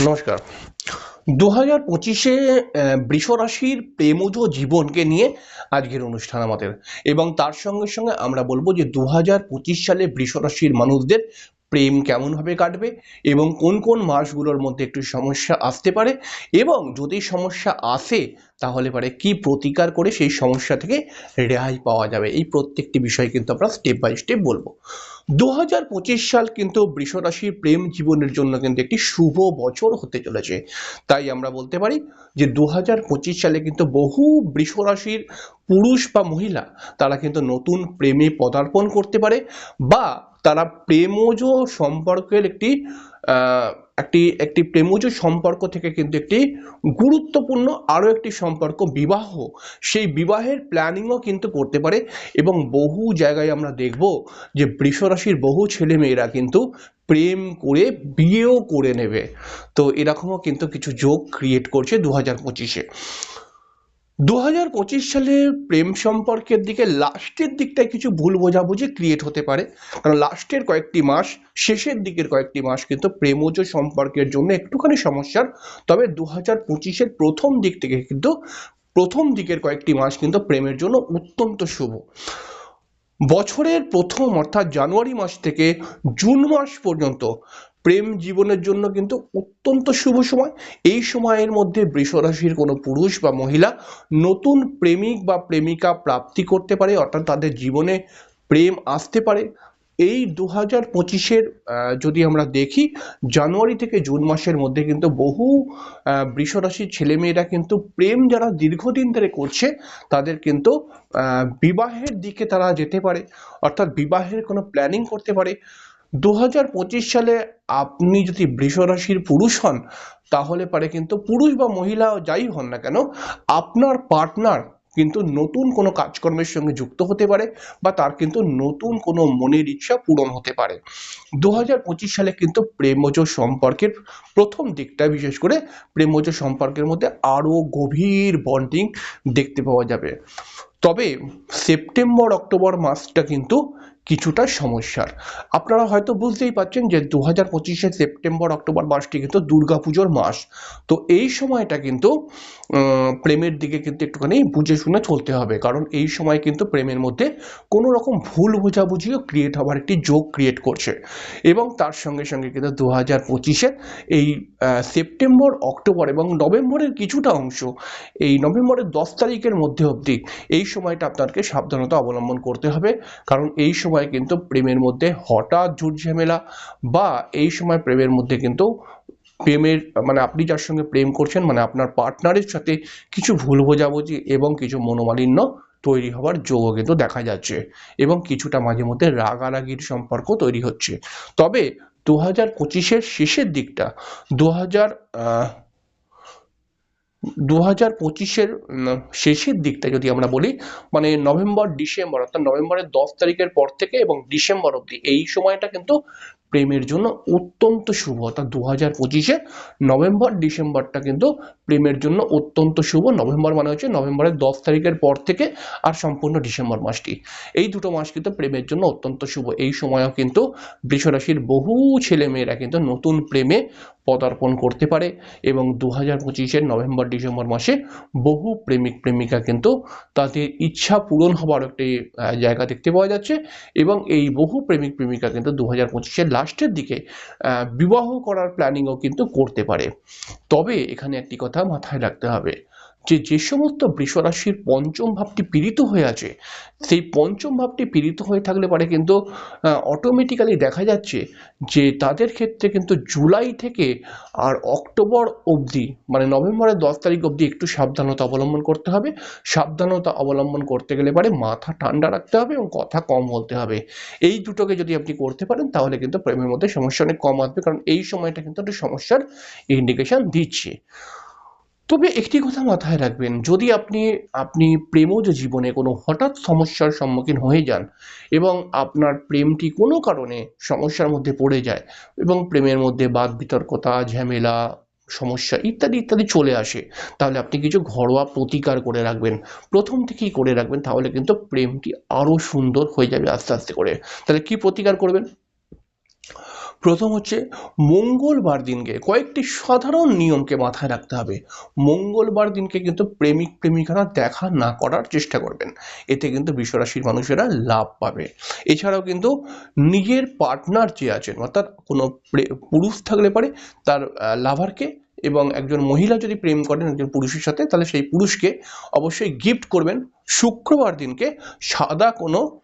নমস্কার। দু হাজার পঁচিশে বৃষরাশির প্রেমজ জীবনকে নিয়ে আজকের অনুষ্ঠান আমাদের। এবং তার সঙ্গে সঙ্গে আমরা বলব যে দু হাজার পঁচিশ সালে বৃষরাশির মানুষদের প্রেম কেমনভাবে কাটবে এবং কোন কোন মাসগুলোর মধ্যে একটু সমস্যা আসতে পারে এবং যদি সমস্যা আসে তাহলে পারে কি প্রতিকার করে সেই সমস্যা থেকে রেহাই পাওয়া যাবে? এই প্রত্যেকটি বিষয় কিন্তু আমরা স্টেপ বাই স্টেপ বলব। দু হাজার পঁচিশ সাল কিন্তু বৃষরাশির প্রেম জীবনের জন্য কিন্তু একটি শুভ বছর হতে চলেছে। তাই আমরা বলতে পারি যে দু হাজার পঁচিশ সালে কিন্তু বহু বৃষরাশির পুরুষ বা মহিলা তারা কিন্তু নতুন প্রেমে পদার্পণ করতে পারে বা তারা প্রেমজ সম্পর্কের একটি একটি একটি প্রেমজ সম্পর্ক থেকে কিন্তু একটি গুরুত্বপূর্ণ আরও একটি সম্পর্ক বিবাহ। সেই বিবাহের প্ল্যানিংও কিন্তু করতে পারে এবং বহু জায়গায় আমরা দেখব যে বৃষরাশির বহু ছেলে মেয়েরা কিন্তু প্রেম করে, বিয়েও করে নেবে। তো এরকমও কিন্তু কিছু যোগ ক্রিয়েট করছে দু হাজার পঁচিশে। দু হাজার পঁচিশ সালে প্রেম সম্পর্কের দিকে লাস্টের দিকটায় কিছু ভুল বোঝাবুঝি ক্রিয়েট হতে পারে। কারণ লাস্টের কয়েকটি মাস, শেষের দিকের কয়েকটি মাস কিন্তু প্রেমজ সম্পর্কের জন্য একটুখানি সমস্যার। তবে দু হাজার পঁচিশের প্রথম দিক থেকে কিন্তু প্রথম দিকের কয়েকটি মাস কিন্তু প্রেমের জন্য অত্যন্ত শুভ। বছরের প্রথম অর্থাৎ জানুয়ারি মাস থেকে জুন মাস পর্যন্ত প্রেম জীবনের জন্য কিন্তু অত্যন্ত শুভ সময়। এই সময়ের মধ্যে বৃষরাশির কোনো পুরুষ বা মহিলা নতুন প্রেমিক বা প্রেমিকা প্রাপ্তি করতে পারে, অর্থাৎ তাদের জীবনে প্রেম আসতে পারে। এই দু হাজার পঁচিশের যদি আমরা দেখি, জানুয়ারি থেকে জুন মাসের মধ্যে কিন্তু বহু বৃষরাশির ছেলেমেয়েরা কিন্তু প্রেম যারা দীর্ঘদিন ধরে করছে, তাদের কিন্তু বিবাহের দিকে তারা যেতে পারে। অর্থাৎ বিবাহের কোনো প্ল্যানিং করতে পারে। দু হাজার পঁচিশ সালে আপনি যদি বৃষরাশির পুরুষ হন, তাহলে পারে কিন্তু পুরুষ বা মহিলা যাই হন না কেন, আপনার পার্টনার কিন্তু নতুন কোনো কাজকর্মের সঙ্গে যুক্ত হতে পারে বা তার কিন্তু নতুন কোনো মনের ইচ্ছা পূরণ হতে পারে। দু হাজার পঁচিশ সালে কিন্তু প্রেমজ সম্পর্কের প্রথম দিকটা বিশেষ করে প্রেমজ সম্পর্কের মধ্যে আরও গভীর বন্ডিং দেখতে পাওয়া যাবে। তবে সেপ্টেম্বর অক্টোবর মাসটা কিন্তু কিছুটা সমস্যার। আপনারা হয়তো বুঝতেই পারছেন যে দু হাজার পঁচিশে সেপ্টেম্বর, অক্টোবর মাসটি কিন্তু দুর্গাপুজোর মাস। তো এই সময়টা কিন্তু প্রেমের দিকে কিন্তু একটুখানি বুঝে শুনে চলতে হবে। কারণ এই সময় কিন্তু প্রেমের মধ্যে কোনো রকম ভুল বোঝাবুঝিও ক্রিয়েট হওয়ার একটি যোগ ক্রিয়েট করছে। এবং তার সঙ্গে সঙ্গে কিন্তু দু হাজার পঁচিশে এই সেপ্টেম্বর, অক্টোবর এবং নভেম্বরের কিছুটা অংশ এই নভেম্বরের দশ তারিখের মধ্যে অবধি এই সময়টা আপনাকে সাবধানতা অবলম্বন করতে হবে। কারণ এই সময় কিন্তু প্রেমের মধ্যে হঠাৎ ঝুট ঝামেলা বা এই সময় প্রেমের মধ্যে কিন্তু প্রেমের মানে আপনি যার সঙ্গে প্রেম করছেন মানে আপনার পার্টনারের সাথে কিছু ভুল বোঝাবুঝি এবং কিছু মনোমালিন্য তৈরি হওয়ার যোগও কিন্তু দেখা যাচ্ছে এবং কিছুটা মাঝে মধ্যে রাগারাগির সম্পর্ক তৈরি হচ্ছে। তবে দু হাজার পঁচিশের শেষের দিকটা দু হাজার দু হাজার পঁচিশের শেষের দিকটা যদি আমরা বলি মানে নভেম্বর, ডিসেম্বর, অর্থাৎ নভেম্বরের দশ তারিখের পর থেকে এবং ডিসেম্বর অবধি, এই সময়টা কিন্তু প্রেমের জন্য অত্যন্ত শুভ। অর্থাৎ দু হাজার পঁচিশে নভেম্বর, ডিসেম্বরটা কিন্তু প্রেমের জন্য অত্যন্ত শুভ। নভেম্বর মানে হচ্ছে নভেম্বরের দশ তারিখের পর থেকে আর সম্পূর্ণ ডিসেম্বর মাসটি। এই দুটো মাস কিন্তু প্রেমের জন্য অত্যন্ত শুভ। এই সময়ও কিন্তু বৃষরাশির বহু ছেলেমেয়েরা কিন্তু নতুন প্রেমে পদার্পণ করতে পারে এবং দু হাজার পঁচিশের নভেম্বর, ডিসেম্বর মাসে বহু প্রেমিক, প্রেমিকা কিন্তু তাদের ইচ্ছা পূরণ হওয়ার একটি জায়গা দেখতে পাওয়া যাচ্ছে এবং এই বহু প্রেমিক, প্রেমিকা কিন্তু দু হাজার পঁচিশের লাস্টের দিকে বিবাহ করার প্ল্যানিংও কিন্তু করতে পারে। তবে এখানে একটি কথা মাথায় রাখতে হবে। যে যে সমস্ত বৃষরাশির পঞ্চম ভাবটি পীড়িত হয়ে আছে, সেই পঞ্চম ভাবটি পীড়িত হয়ে থাকলে পারে কিন্তু অটোমেটিক্যালি দেখা যাচ্ছে যে তাদের ক্ষেত্রে কিন্তু জুলাই থেকে আর অক্টোবর অবধি মানে নভেম্বরের দশ তারিখ অবধি একটু সাবধানতা অবলম্বন করতে হবে। সাবধানতা অবলম্বন করতে গেলে পারে মাথা ঠান্ডা রাখতে হবে এবং কথা কম বলতে হবে। এই দুটোকে যদি আপনি করতে পারেন, তাহলে কিন্তু প্রেমের মধ্যে সমস্যা অনেক কম আসবে, কারণ এই সময়টা কিন্তু একটা সমস্যার ইন্ডিকেশন দিচ্ছে। তবে একটি কথা মাথায় রাখবেন, যদি আপনি আপনি প্রেম প্রেমজ জীবনে কোনো হঠাৎ সমস্যার সম্মুখীন হয়ে যান এবং আপনার প্রেমটি কোনো কারণে সমস্যার মধ্যে পড়ে যায় এবং প্রেমের মধ্যে বাদ বিতর্কতা, ঝামেলা, সমস্যা ইত্যাদি ইত্যাদি চলে আসে, তাহলে আপনি কিছু ঘরোয়া প্রতিকার করে রাখবেন। প্রথম থেকেই করে রাখবেন, তাহলে কিন্তু প্রেমটি আরও সুন্দর হয়ে যাবে আস্তে আস্তে করে। তাহলে কি প্রতিকার করবেন? প্রথম হচ্ছে মঙ্গলবার দিনকে কয়েকটি সাধারণ নিয়মকে মাথায় রাখতে হবে। মঙ্গলবার দিনকে কিন্তু প্রেমিক, প্রেমিকারা দেখা না করার চেষ্টা করবেন। এতে কিন্তু বিশ্বরাশির মানুষেরা লাভ পাবে। এছাড়াও কিন্তু নিজের পার্টনার যে আছেন, অর্থাৎ কোনো পুরুষ থাকলে পারে, তার লাভারকে এবং একজন মহিলা যদি প্রেম করেন, একজন পুরুষের সাথে, তাহলে সেই পুরুষকে অবশ্যই গিফট করবেন। শুক্রবার দিনকে সাদা কোনো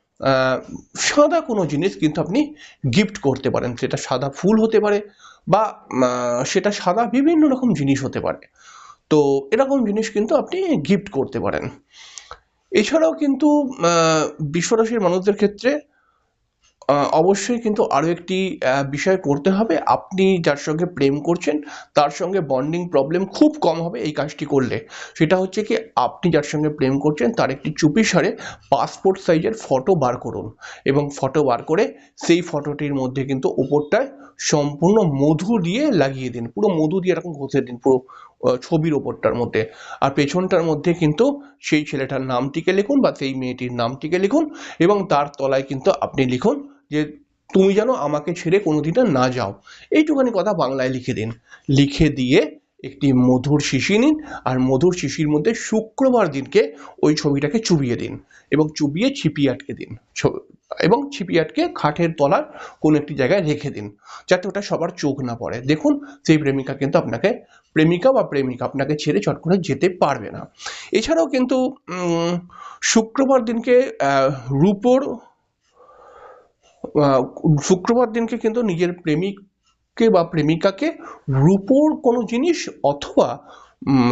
সাদা কোনো জিনিস কিন্তু আপনি গিফট করতে পারেন। সেটা সাদা ফুল হতে পারে বা সেটা সাদা বিভিন্ন রকম জিনিস হতে পারে। তো এরকম জিনিস কিন্তু আপনি গিফট করতে পারেন। এছাড়াও কিন্তু বিশ্বরাশির মানুষদের ক্ষেত্রে অবশ্যই কিন্তু আরও একটি বিষয় করতে হবে। আপনি যার সঙ্গে প্রেম করছেন, তার সঙ্গে বন্ডিং প্রবলেম খুব কম হবে এই কাজটি করলে। সেটা হচ্ছে কি, আপনি যার সঙ্গে প্রেম করছেন, তার একটি চুপি সারে পাসপোর্ট সাইজের ফটো বার করুন এবং ফটো বার করে সেই ফটোটির মধ্যে কিন্তু ওপরটায় সম্পূর্ণ মধু দিয়ে লাগিয়ে দিন। পুরো মধু দিয়ে এরকম ঘষে দিন, পুরো ছবির ওপরটার মধ্যে। আর পেছনটার মধ্যে কিন্তু সেই ছেলেটার নামটিকে লিখুন বা সেই মেয়েটির নামটিকে লিখুন এবং তার তলায় কিন্তু আপনি লিখুন যে তুমি যেন আমাকে ছেড়ে কোনোদিনও না যাও। এইটুখানি কথা বাংলায় লিখে দিন। লিখে দিয়ে একটি মধুর শিশি নিন আর মধুর শিশির মধ্যে শুক্রবার দিনকে ওই ছবিটাকে চুবিয়ে দিন এবং চুবিয়ে ছিপি আটকে দিন। এবং ছিপি আটকে খাটের তলার কোনো একটি জায়গায় রেখে দিন যাতে ওটা সবার চোখ না পড়ে। দেখুন, সেই প্রেমিকা কিন্তু আপনাকে প্রেমিকা বা প্রেমিকা আপনাকে ছেড়ে চট করে যেতে পারবে না। এছাড়াও কিন্তু শুক্রবার দিনকে রূপোর শুক্রবার দিনকে কিন্তু নিজের প্রেমিককে বা প্রেমিকাকে রূপোর কোনো জিনিস অথবা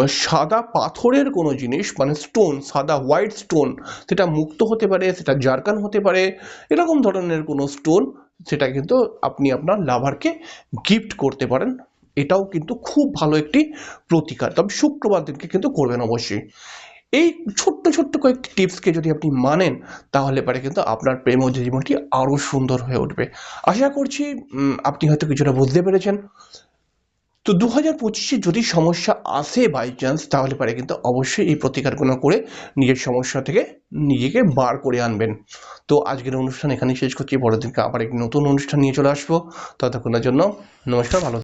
সাদা পাথরের কোনো জিনিস মানে স্টোন সাদা হোয়াইট স্টোন সেটা মুক্ত হতে পারে, সেটা জারকান হতে পারে, এরকম ধরনের কোনো স্টোন সেটা কিন্তু আপনি আপনার লাভারকে গিফট করতে পারেন। এটাও কিন্তু খুব ভালো একটি প্রতিকার। তবে শুক্রবার দিনকে কিন্তু করবেন অবশ্যই। এই ছোট্ট ছোট্ট কয়েকটি টিপসকে যদি আপনি মানেন, তাহলে পারে কিন্তু আপনার প্রেম ও জীবনটি আরও সুন্দর হয়ে উঠবে। আশা করছি আপনি হয়তো কিছুটা বুঝতে পেরেছেন। তো দু হাজার পঁচিশে যদি সমস্যা আসে বাই চান্স তাহলে পারে কিন্তু অবশ্যই এই প্রতিকারগুলো করে নিজের সমস্যা থেকে নিজেকে বার করে আনবেন। তো আজকের অনুষ্ঠান এখানেই শেষ করছি। পরের দিনকে আবার একটি নতুন অনুষ্ঠান নিয়ে চলে আসব। ততক্ষণের জন্য নমস্কার, ভালো